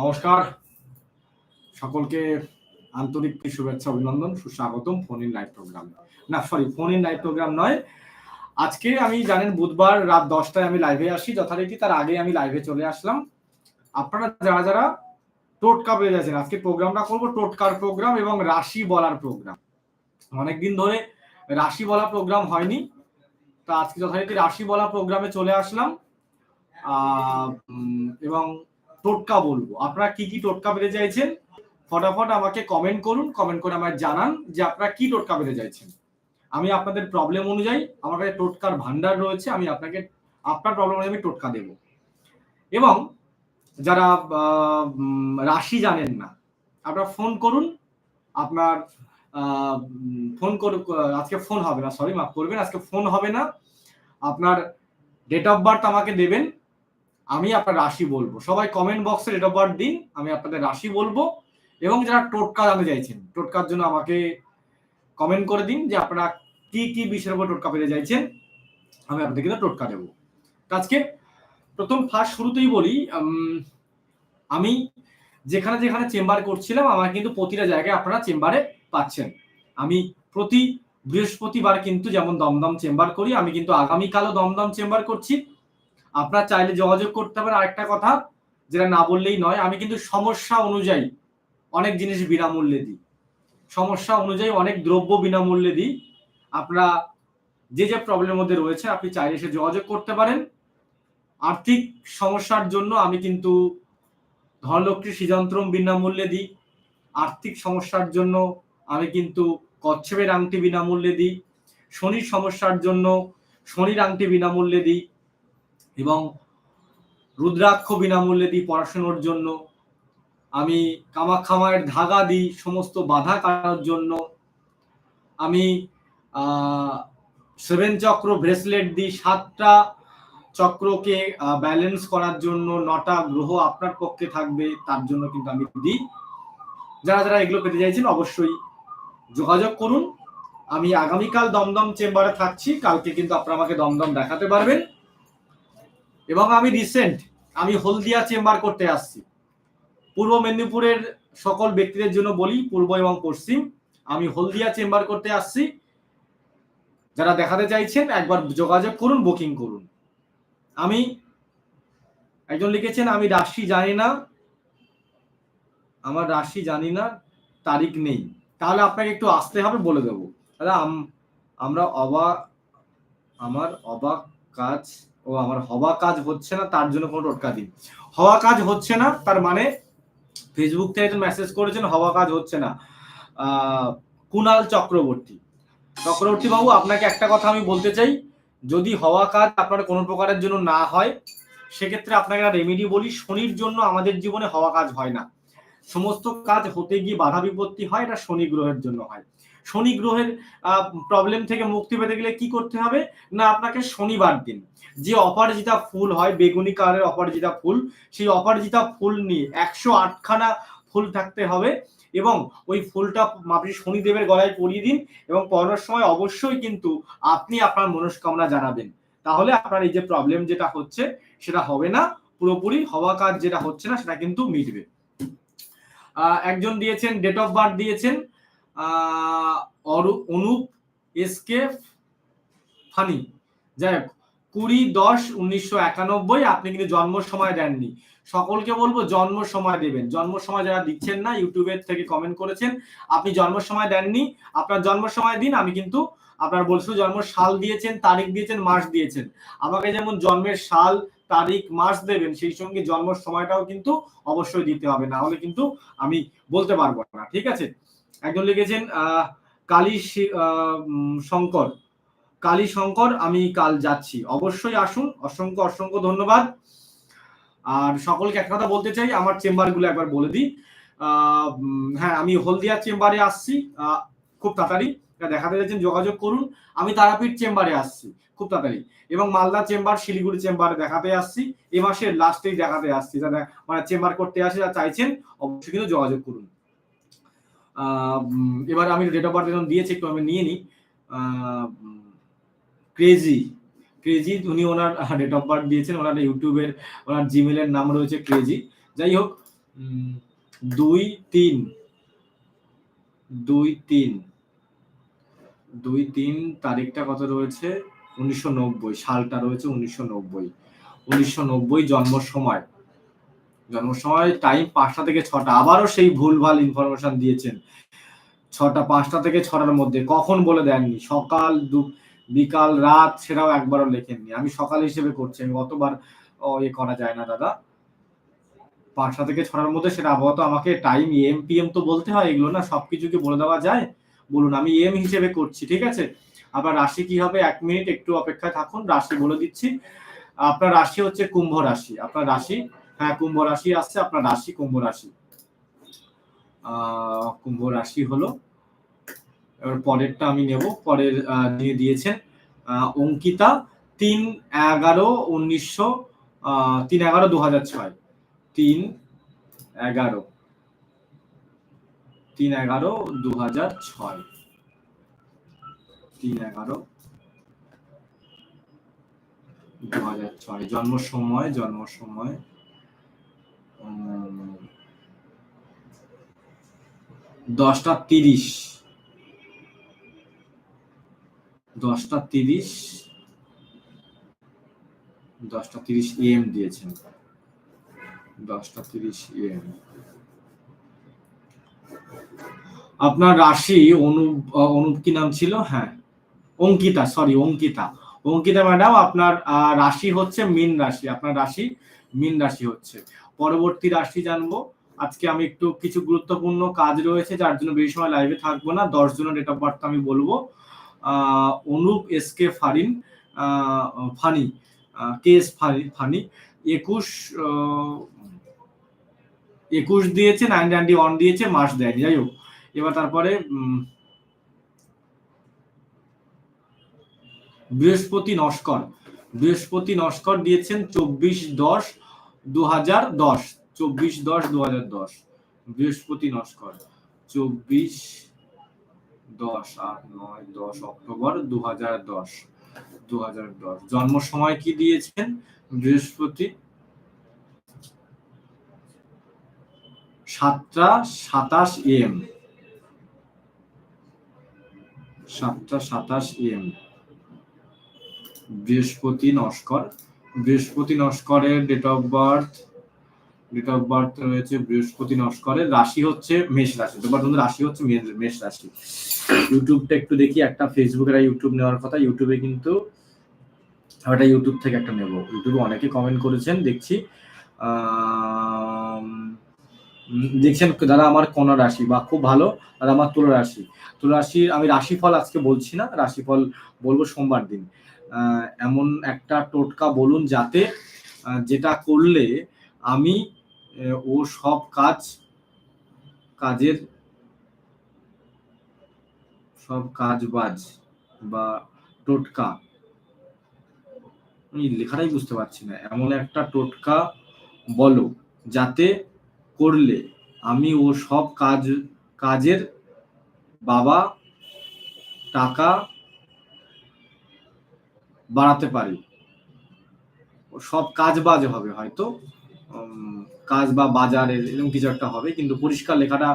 নমস্কার। সকলকে আন্তরিক শুভেচ্ছা, অভিনন্দন, সুস্বাগতম ফোন ইন লাইভ প্রোগ্রাম। না sorry phone in live program নয়। আজকে আমি জানেন বুধবার রাত দশটায় আমি লাইভে আসি, যথারীতি তার আগে আমি লাইভে চলে আসলাম। আপনারা যারা যারা টোটকা পেয়ে যাচ্ছেন আজকে প্রোগ্রামটা করব টোটকার প্রোগ্রাম এবং রাশি বলার প্রোগ্রাম। অনেকদিন ধরে রাশি বলা প্রোগ্রাম হয়নি, তা আজকে যথারীতি রাশি বলা প্রোগ্রামে চলে আসলাম। এবং টোটকা বলব। আপনারা কি কি টোটকা পেতে চাইছেন? ফটাফট আমাকে কমেন্ট করুন কমেন্ট করে আমায় জানান যে আপনারা কি টোটকা পেতে চাইছেন। আমি আপনাদের প্রবলেম অনুযায়ী আমার কাছে টোটকার ভান্ডার রয়েছে, আমি আপনাকে, আপনার প্রবলেম অনুযায়ী আমি টোটকা দেব। এবং যারা রাশি জানেন না, আপনারা ফোন করুন, আপনার ফোন করুন, আজকে ফোন হবে না সরি মাফ করবেন, আজকে ফোন হবে না। আপনার ডেট অফ বার্থ আমাকে দেবেন আমি আপনার রাশি বলব। সবাই কমেন্ট বক্সে ডেট অফ বার্থ দিন, আমি আপনাদের রাশি বলব। এবং যারা টোটকা জানতে চাইছেন, টোটকার জন্য আমাকে কমেন্ট করে দিন যে আপনারা কি কি বিষয়ের উপর টোটকা পেতে চাইছেন। আমি আপনাদেরকে টোটকা দেবো। আজকে প্রথম ফার্স্ট শুরুতেই বলি আমি যেখানে যেখানে চেম্বার করছিলাম, আমার কিন্তু প্রতিটা জায়গায় আপনারা চেম্বারে পাচ্ছেন। আমি প্রতি বৃহস্পতিবার কিন্তু যেমন দমদম চেম্বার করি, আমি কিন্তু আগামীকালও দমদম চেম্বার করছি। আপনারা চাইলে যোগাযোগ করতে পারেন। আরেকটা কথা, যেটা না বললেই নয়, আমি কিন্তু সমস্যা অনুযায়ী অনেক জিনিস বিনামূল্যে দিই। সমস্যা অনুযায়ী অনেক দ্রব্য বিনামূল্যে দিই। আপনারা যে যে প্রবলেমের মধ্যে রয়েছে, আপনি চাইলে এসে যোগাযোগ করতে পারেন। আর্থিক সমস্যার জন্য আমি কিন্তু ধনলক্ষ্মী সৃজন্ত্রম বিনামূল্যে দিই। আর্থিক সমস্যার জন্য আমি কিন্তু কচ্ছপের আংটি বিনামূল্যে দিই। শনির সমস্যার জন্য শনির আংটি বিনামূল্যে দিই। এবং রুদ্রাক্ষ বিনামূল্যে দিই পড়াশুনোর জন্য। আমি কামাখামায়ের ধাগা দিই সমস্ত বাধা কাটানোর জন্য। আমি সেভেন চক্র ব্রেসলেট দিই সাতটা চক্রকে ব্যালেন্স করার জন্য, নটা গ্রহ আপনার পক্ষে থাকবে, তার জন্য কিন্তু আমি দিই। যারা যারা এগুলো পেতে চাইছেন অবশ্যই যোগাযোগ করুন। আমি আগামীকাল দমদম চেম্বারে থাকছি, কালকে কিন্তু আপনারা আমাকে দমদম দেখাতে পারবেন। এবং আমি রিসেন্ট আমি হলদিয়া চেম্বার করতে আসছি। পূর্ব মেদিনীপুরের সকল ব্যক্তিদের জন্য বলি, পূর্ব এবং পশ্চিম। আমি হলদিয়া চেম্বার করতে আসছি। যারা দেখাতে চাইছেন, একবার যোগাযোগ করুন বুকিং করুন। আমি একজন লিখেছেন, আমি রাশি জানি না। আমার রাশি জানি না, তারিখ নেই। তাহলে আপনাকে একটু আসতে হবে বলে দেবো। দাদা আমরা অবাক আমার অবাক কাজ ও আমার হওয়া কাজ হচ্ছে না, তার জন্য কোনো টোটকা দিন। হওয়া কাজ হচ্ছে না, তার মানে ফেসবুক থেকে একজন মেসেজ করেছেন, হওয়া কাজ হচ্ছে না। কুনাল চক্রবর্তী। চক্রবর্তী বাবু, আপনাকে একটা কথা আমি বলতে চাই, যদি হওয়া কাজ আপনার কোনো প্রকারের জন্য না হয়, সেক্ষেত্রে আপনাকে একটা রেমেডি বলি, শনির জন্য আমাদের জীবনে হওয়া কাজ হয় না। সমস্ত কাজ হতে গিয়ে বাধা বিপত্তি হয়, এটা শনি গ্রহের জন্য হয়। শনি গ্রহের প্রবলেম থেকে মুক্তি পেতে গেলে কি করতে হবে? না, আপনাকে শনিবার দিন। যে অপরাজিতা ফুল হয়, বেগুনি কালারের অপরাজিতা ফুল, সেই অপরাজিতা ফুল নিয়ে একশো আটখানা ফুল থাকতে হবে এবং ওই ফুলটা আপনি শনিদেবের গলায় পরিয়ে দিন এবং পড়ানোর সময় অবশ্যই কিন্তু আপনি আপনার মনস্কামনা জানাবেন। তাহলে আপনার এই যে প্রবলেম যেটা হচ্ছে, সেটা হবে না। পুরোপুরি হওয়া কাজ যেটা হচ্ছে না, সেটা কিন্তু মিটবে। একজন দিয়েছেন ডেট অফ বার্থ দিয়েছেন। অনুপ এসকে ফানি। যাই হোক, কুড়ি দশ উনিশশো একানব্বই, আপনি কিন্তু জন্ম সময় দেননি। সকলকে বলব জন্ম সময় দেবেন। জন্ম সময় যারা দিচ্ছেন না ইউটিউবের থেকে কমেন্ট করেছেন, আপনি জন্ম সময় দেননি। আপনার জন্ম সময় দিন, আমি কিন্তু আপনার বলছিল জন্ম সাল দিয়েছেন, তারিখ দিয়েছেন, মাস দিয়েছেন। আমাকে যেমন জন্মের সাল, তারিখ, মাস দেবেন, সেই সঙ্গে জন্ম সময়টাও কিন্তু অবশ্যই দিতে হবে। না হলে কিন্তু আমি বলতে পারব না, ঠিক আছে? একজন লিখেছেন কালী শঙ্কর। কালী শঙ্কর, আমি কাল যাচ্ছি। অবশ্যই আসুন। অসংখ্য অসংখ্য ধন্যবাদ। আর সকলকে এক কথা বলতে চাই, আমার চেম্বারগুলো একবার বলে দিই। হ্যাঁ আমি হলদিয়া চেম্বারে আসছি। খুব তাড়াতাড়ি। দেখাতে যাচ্ছেন যোগাযোগ করুন। আমি তারাপীঠ চেম্বারে আসছি, খুব তাড়াতাড়ি। এবং মালদা চেম্বার, শিলিগুড়ি চেম্বারে দেখাতে আসছি। এ মাসের লাস্টেই দেখাতে আসছি। যারা মানে চেম্বার করতে আসে যা চাইছেন, অবশ্যই কিন্তু যোগাযোগ করুন। এবার আমি ডেট অফ বার্থ যখন দিয়েছি, একটু আমি নিয়ে নিই। ক্রেজি ক্রেজি উনি ওনার ডেট অফ বার্থ দিয়েছেন, ওনার ইউটিউবের ওনার জিমেলের নাম রয়েছে ক্রেজি যাই হোক দুই তিন দুই তিন দুই তিন তারিখটা কত রয়েছে? উনিশশো নব্বই, সালটা রয়েছে উনিশশো নব্বই। উনিশশো জন্ম সময়। জন্ম সময় টাইম পাঁচটা থেকে ছটা। আবারও সেই ভুলভাল ইনফরমেশন দিয়েছেন। ছটা, পাঁচটা থেকে ছটার মধ্যে। কখন বলে দেননি? সকাল, দু, বিকাল, রাত সেটাও একবারও লেখেননি। আমি সকাল হিসেবে করছি। আমি অতবার ইয়ে করা যায় না, দাদা। পাঁচটা থেকে ছটার মধ্যে সেটা আপাতত আমাকে টাইম এম পি এম তো বলতে হয় এগুলো না, সবকিছু কি বলে দেওয়া যায়? বলুন, আমি এম হিসেবে করছি, ঠিক আছে? আবার রাশি কি হবে? এক মিনিট, একটু অপেক্ষায় থাকুন, রাশি বলে দিচ্ছি। আপনার রাশি হচ্ছে কুম্ভ রাশি। আপনার রাশি হ্যাঁ কুম্ভ রাশি আসছে আপনার রাশি কুম্ভ রাশি। কুম্ভ রাশি হলো, এবার পরেরটা আমি নেব, পরের দিয়ে দিয়েছেন অঙ্কিতা, তিন এগারো উনিশশো তিন এগারো দু হাজার ছয়। তিন এগারো। তিন এগারো দু হাজার ছয়। তিন এগারো দু হাজার ছয়। জন্ম সময় জন্ম সময়। দশটা তিরিশ। দশটা তিরিশ। দশটা তিরিশ এম দিয়েছেন। দশটা তিরিশ এম। আপনার রাশি অনুপ অনুপ কি নাম ছিল? হ্যাঁ। অঙ্কিতা সরি অঙ্কিতা। অঙ্কিতা ম্যাডাম আপনার রাশি হচ্ছে মীন রাশি। আপনার রাশি মীন রাশি হচ্ছে। পরবর্তী রাশি জানব। আজকে আমি একটু কিছু গুরুত্বপূর্ণ কাজ রয়েছে, যার জন্য বেশি সময় লাইভে থাকব না। দশ জনের ডেট অফ বার্থ আমি বলব। Anup S K Farin Phani K S Phani. একুশ একুশ দিয়েছে নাইন নাইনটি ওয়ান দিয়েছে, মাস দেয়নি। যাই হোক, এবার তারপরে বৃহস্পতি নস্কর। বৃহস্পতি নস্কর দিয়েছেন চব্বিশ দশ। দু হাজার দশ, চব্বিশ দশ দু হাজার দশ। বৃহস্পতি নস্কর, চব্বিশ দশ, আট, নয়, দশ অক্টোবর দু হাজার দশ দু হাজার দশ। জন্ম সময় কি দিয়েছেন? বৃহস্পতি সাতটা সাতাশ এম। সাতটা সাতাশ M. Brihaspati Naskar Brihaspati নস্করের date of birth date of birth রয়েছে বৃহস্পতি নস্করের রাশি হচ্ছে মেষ রাশি। তোমার বন্ধু রাশি হচ্ছে মেষ রাশি। ইউটিউবটা একটু দেখি, একটা ফেসবুকের ইউটিউব নেওয়ার কথা। ইউটিউবে কিন্তু ওটা ইউটিউব থেকে একটা নেব। ইউটিউবে অনেকে কমেন্ট করেছেন, দেখছি। দেখছেন দাদা আমার কন্যা রাশি বা খুব ভালো দাদা আমার তুলা রাশি। তুলা রাশি আমি রাশিফল আজকে বলছি না, রাশিফল বলব সোমবার দিন। এমন একটা টোটকা বলুন যাতে যেটা করলে আমি ও সব কাজ, কাজের সব কাজ বাজ বা টোটকা, আমি লেখাটাই বুঝতে পারছি না। এমন একটা টোটকা বলো যাতে করলে আমি ও সব কাজ, কাজের বাবা টাকা বাড়াতে পারি। সব কাজ বাজ হবে হয়তো। কাজ বা বাজারের এরকম কিছু একটা হবে। কিন্তু পরিষ্কার লেখাটা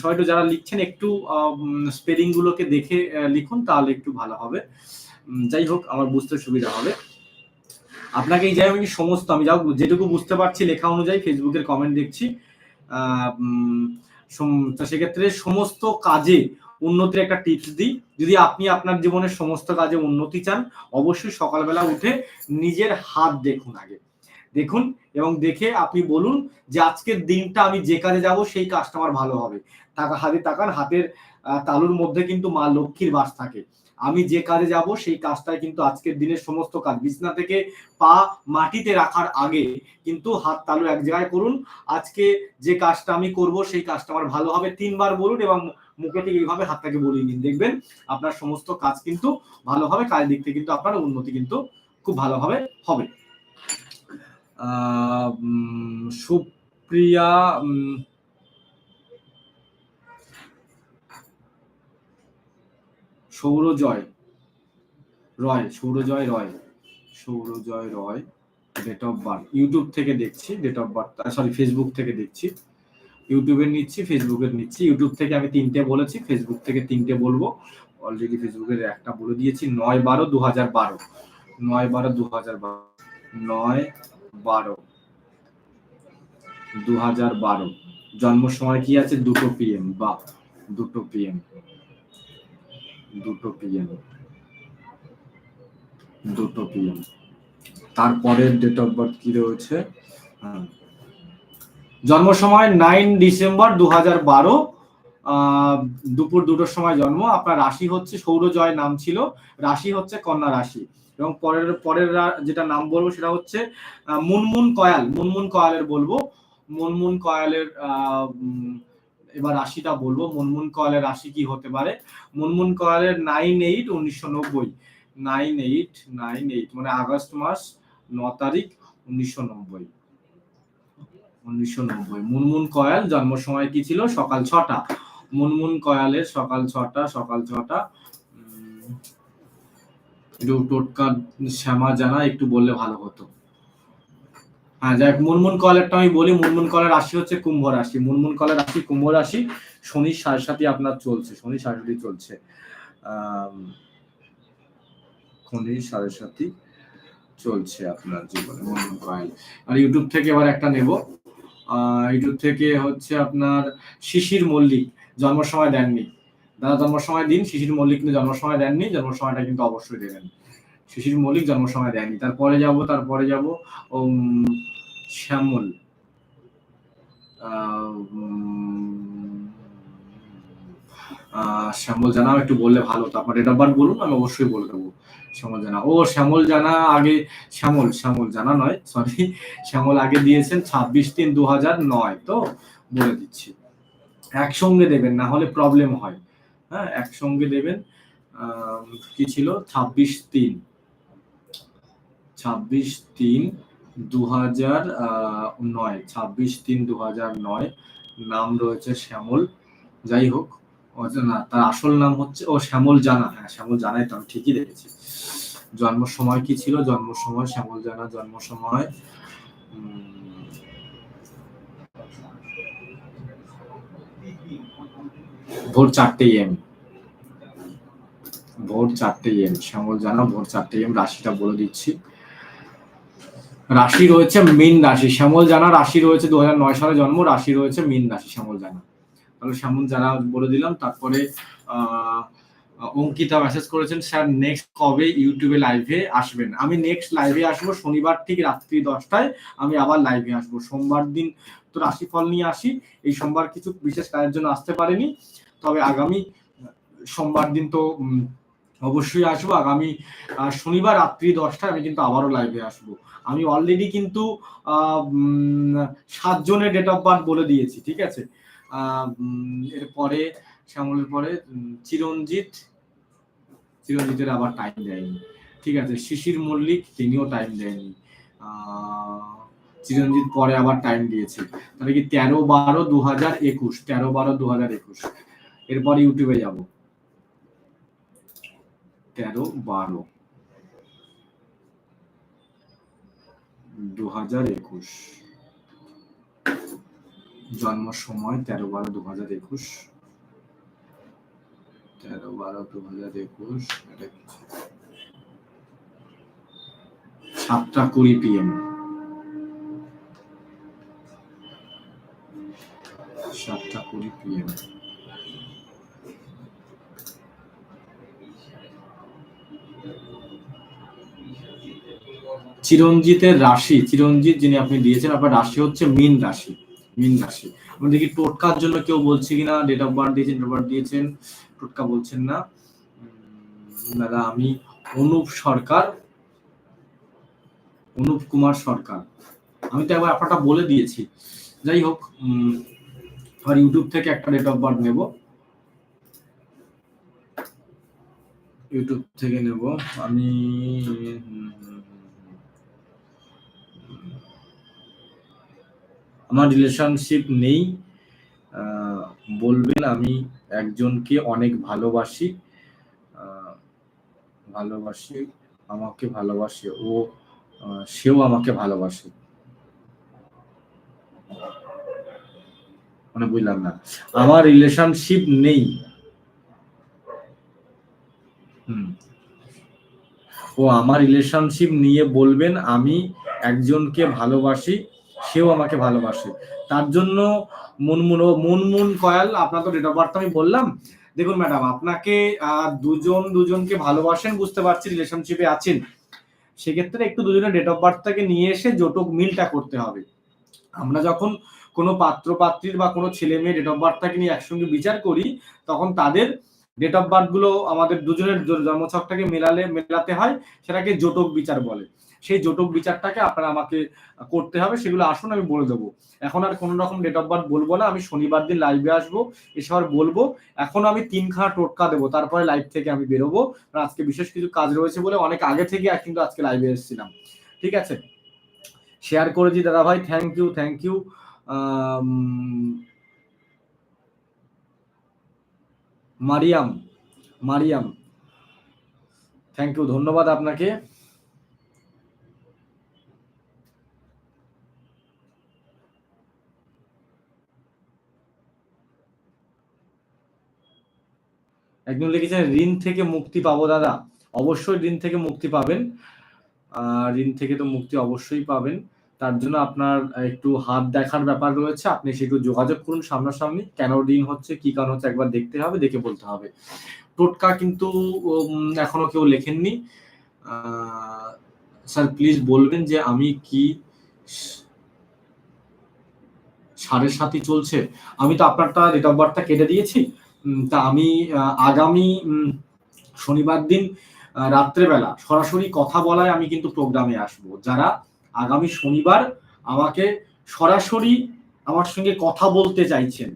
সবাই যারা লিখছেন একটু স্পেলিং গুলোকে দেখে লিখুন তাহলে একটু ভালো হবে। যাই হোক, আমার বুঝতে সুবিধা হবে। আপনাকে এই জায়গায় আমি সমস্ত, আমি যাও যেটুকু বুঝতে পারছি লেখা অনুযায়ী ফেসবুকের কমেন্ট দেখছি। সেক্ষেত্রে সমস্ত কাজে উন্নতির একটা টিপস দিই। যদি আপনি আপনার জীবনের সমস্ত কাজে উন্নতি চান, অবশ্যই সকালবেলা উঠে নিজের হাত দেখুন আগে। দেখুন এবং দেখে আপনি বলুন যে আজকের দিনটা আমি যে কাজে যাব, সেই কাজটা আমার ভালো হবে। টাকা, হাতে তাকান, হাতের তালুর মধ্যে কিন্তু মা লক্ষ্মীর বাস থাকে। আমি যে কাজে যাব, সেই কাজটাই কিন্তু আজকের দিনের সমস্ত কাজ। বিছনা থেকে পা মাটিতে রাখার আগে কিন্তু হাত, তালু এক জায়গায় করুন। আজকে যে কাজটা আমি করব, সেই কাজটা আমার ভালো হবে। তিনবার বলুন এবং মুখে থেকে এইভাবে হাতটাকে বলিয়ে নিন। দেখবেন আপনার সমস্ত কাজ কিন্তু ভালো হবে কাজের দিক থেকে কিন্তু আপনার উন্নতি কিন্তু খুব ভালোভাবে হবে। Supriya Sourajoy Roy Sourajoy Roy Sourajoy Roy date of birth YouTube থেকে দেখছি date of birth sorry Facebook থেকে দেখছি। ইউটিউবের নিচ্ছি ফেসবুকের নিচ্ছি। ইউটিউব থেকে আমি তিনটে বলেছি ফেসবুক থেকে তিনটে বলব। অলরেডি ফেসবুকের একটা বলে দিয়েছি, নয় বারো দু হাজার বারো। নয় বারো দু হাজার বারো। নয় বারো দু হাজার বারো। জন্ম সময় কি আছে? দুটো পিএম বা দুটো পিএম দুটো পিএম দুটো পিএম তারপরের ডেট অফ বার্থ কি রয়েছে? হ্যাঁ। জন্ম সময় নাইন ডিসেম্বর দু হাজার বারো দুপুর দুটোর সময় জন্ম। আপনার রাশি হচ্ছে সৌরজয় নাম ছিল। রাশি হচ্ছে কন্যা রাশি। এবং পরের পরের যেটা নাম বলব সেটা হচ্ছে মুনমুন কয়াল। মুনমুন কয়ালের বলব। মুনমুন কয়ালের এবার রাশিটা বলব। মুনমুন কয়ালের রাশি কি হতে পারে? মুনমুন কয়ালের নাইন এইট উনিশশো নব্বই। নাইন এইট নাইন এইট মানে আগস্ট মাস, ন তারিখ, উনিশশো নব্বই। উনিশশো নব্বই। মুনমুন কয়াল জন্ম সময় কি ছিল? সকাল ছটা। মুনমুন কয়ালের সকাল ছটা সকাল ছটা। একটু টোটকা শ্যামা জানা একটু বললে ভালো হতো। হ্যাঁ যাই হোক, মুনমুন কলেরটা আমি বলি। মুনমুন কলের রাশি হচ্ছে কুম্ভ রাশি। মুনমুন কলের রাশি কুম্ভ রাশি শনির সাড়ে সাথে আপনার চলছে শনির সাড়ে সাথে চলছে সাড়ে সাথে চলছে আপনার জীবনে মুনমুন কয়েল। আর ইউটিউব থেকে এবার একটা নেব। ইউটিউব থেকে হচ্ছে আপনার শিশির মল্লিক জন্ম সময় দেননি। দাদা জন্ম সময় দিন, শিশির মল্লিক কিন্তু জন্ম সময় দেননি জন্ম সময়টা কিন্তু অবশ্যই দেবেন। শিশির মল্লিক জন্ম সময় দেননি। তারপরে যাব তারপরে যাব শ্যামল। শ্যামল জানা একটু বললে ভালো হতো আপনার ডেট অফ বার্থ বলুন, আমি অবশ্যই বলে দেবো শ্যামল জানা। ও শ্যামল জানা আগে, শ্যামল শ্যামল জানা নয় সরি শ্যামল আগে দিয়েছেন ছাব্বিশ তিন দু হাজার নয়, তো বলে দিচ্ছি। একসঙ্গে দেবেন, না হলে প্রবলেম হয়। হ্যাঁ একসঙ্গে দেবেন কি ছিল? ছাব্বিশ তিন। ছাব্বিশ তিন দু হাজার নয়, ছাব্বিশ তিন দু হাজার নয়, নাম রয়েছে শ্যামল। যাই হোক না তার আসল নাম হচ্ছে, ও শ্যামল জানা। হ্যাঁ শ্যামল জানাই তো আমি ঠিকই দেখেছি। জন্ম সময় কি ছিল? জন্ম সময়, শ্যামল জানা জন্ম সময় ভোর চারটে এম। ভোর চারটে এম। শ্যামল জানা, ভোর চারটে এম, রাশিটা বলে দিচ্ছি। রাশি রয়েছে মীন রাশি। শ্যামল জানা, রাশি রয়েছে দু সালে জন্ম, রাশি রয়েছে মীন রাশি, শ্যামল জানা। তাহলে সামন যারা বলে দিলাম, তারপরে অঙ্কিতা মেসেজ করেছেন, স্যার নেক্সট কবে ইউটিউবে লাইভে আসবেন? আমি নেক্সট লাইভে আসব শনিবার ঠিক রাত্রি দশটায়, আমি আবার লাইভে আসব। সোমবার দিন তো রাশিফল নিয়ে আসি, এই সোমবার কিছু বিশেষ কাজের জন্য আসতে পারিনি। তবে আগামী, সোমবার দিন তো অবশ্যই আসব। আগামী শনিবার রাত্রি দশটায় আমি কিন্তু আবারও লাইভে আসব। আমি অলরেডি কিন্তু সাতজনের ডেট অফ বার্থ বলে দিয়েছি, ঠিক আছে? এরপরে শ্যামলের পরে চিরঞ্জিত, চিরঞ্জিতের আবার টাইম দেয়নি, ঠিক আছে? শিশির মল্লিক, তিনিও টাইম দেয়নি। চিরঞ্জিত পরে আবার টাইম দিয়েছে। তাহলে কি তেরো বারো দু হাজার একুশ, তেরো বারো দু হাজার একুশ। এরপর ইউটিউবে যাব। তেরো, বারো। দু হাজার একুশ। জন্ম সময় তেরো বারো দু হাজার একুশ। তেরো বারো দু হাজার একুশ? সাতটা কুড়ি পিএম সাতটা কুড়ি পিএম চিরঞ্জিতের রাশি চিরঞ্জিত যিনি আপনি দিয়েছেন আপনার রাশি হচ্ছে মিন রাশি মিন রাশি। আমি দেখি টোটকার জন্য কেউ বলছে কিনা ডেট অফ বার্থ দিয়েছেন ডেট অফ বার্থ দিয়েছেন টোটকা বলছেন না। দাদা আমি অনুপ সরকার অনুপ কুমার সরকার। আমি তো একবার ব্যাপারটা বলে দিয়েছি। যাই হোক উম, ইউটিউব থেকে একটা ডেট অফ বার্থ নেব। ইউটিউব থেকে নেব। আমি আমার রিলেশনশিপ নেই বলবেন আমি একজনকে অনেক ভালোবাসি ভালোবাসি, আমাকে ভালোবাসে, ও সেও আমাকে ভালোবাসে। মানে বুঝলাম না। আমার রিলেশনশিপ নেই। ও আমার রিলেশনশিপ নিয়ে বলবেন আমি একজনকে ভালোবাসি সেও আমাকে ভালোবাসে। তার জন্য মুনমুন, ও মুনমুন কয়াল, আপনার তো ডেট অফ বার্থ আমি বললাম। দেখুন ম্যাডাম আপনাকে দুজন দুজনকে ভালোবাসেন, বুঝতে পারছি রিলেশনশিপে আছেন। সেক্ষেত্রে একটু দুজনের ডেট অফ বার্থটাকে নিয়ে এসে জোটক মিলটা করতে হবে। আমরা যখন কোনো পাত্র পাত্রীর বা কোনো ছেলে মেয়ে ডেট অফ বার্থটাকে নিয়ে একসঙ্গে বিচার করি, তখন তাদের ডেট অফ বার্থগুলো আমাদের দুজনের জন্মছকটাকে মেলালে, মেলাতে হয়, সেটাকে জোটক বিচার বলে। সেই জটক বিচারটাকে আপনারা আমাকে করতে হবে, সেগুলো আসুন, আমি বলে দেবো। এখন আর কোনো রকম ডেট অফ বার্থ বলব না, আমি শনিবার দিন লাইভে আসব, এসে আর বলব, এখন আমি তিনখানা টোটকা দেবো, তারপরে লাইভ থেকে আমি বেরোবো। আজকে বিশেষ কিছু কাজ রয়েছে বলে অনেক আগে থেকে কিন্তু আজকে লাইভে এসেছিলাম। ঠিক আছে? শেয়ার করেছি দাদা ভাই thank you thank you Mariam Mariam thank you ধন্যবাদ আপনাকে। একজন লিখেছেন, ঋণ থেকে মুক্তি পাবো দাদা। অবশ্যই ঋণ থেকে মুক্তি পাবেন। ঋণ থেকে তো মুক্তি অবশ্যই পাবেন। তার জন্য আপনার একটু হাত দেখার ব্যাপার রয়েছে। আপনি সেটু যোগাযোগ করুন সামনাসামনি। কেন ঋণ হচ্ছে, কি কারণ হচ্ছে একবার দেখতে হবে, দেখে বলতে হবে। টোটকা কিন্তু এখনও কেউ লেখেননি। স্যার, প্লিজ বলবেন যে আমি কি সাড়ে সাতই চলছে? আমি তো আপনারটা ডেট অফ বার্থটা কেটে দিয়েছি। তা আমি আগামী শনিবার দিন রাত্রেবেলা সরাসরি কথা বলায় আমি কিন্তু প্রোগ্রামে আসব। যারা আগামী শনিবার আমাকে সরাসরি আমার সঙ্গে কথা বলতে চাইছেন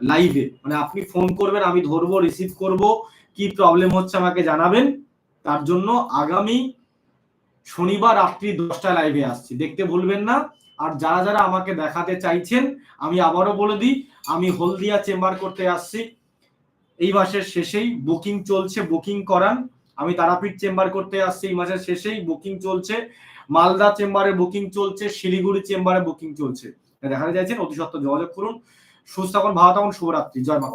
লাইভে মানে আপনি ফোন করবেন, আমি ধরবো রিসিভ করব, কি প্রবলেম হচ্ছে আমাকে জানাবেন, তার জন্য আগামী শনিবার রাত্রি দশটায় লাইভে আসছি। দেখতে ভুলবেন না। আর যারা যারা আমাকে দেখাতে চাইছেন, আমি আবারও বলে দিই, আমি হলদিয়া চেম্বার করতে আসছি। এই মাসের শেষেই বুকিং চলছে বুকিং করান। আমি তারাপীঠ চেম্বার করতে আসছি এই মাসের শেষেই বুকিং চলছে। মালদা চেম্বারে বুকিং চলছে, শিলিগুড়ি চেম্বারে বুকিং চলছে। দেখা চাইছেন, অতি সত্ত্বে যোগাযোগ করুন। সুস্থ থাকুন, ভালো শুভরাত্রি। জয় মা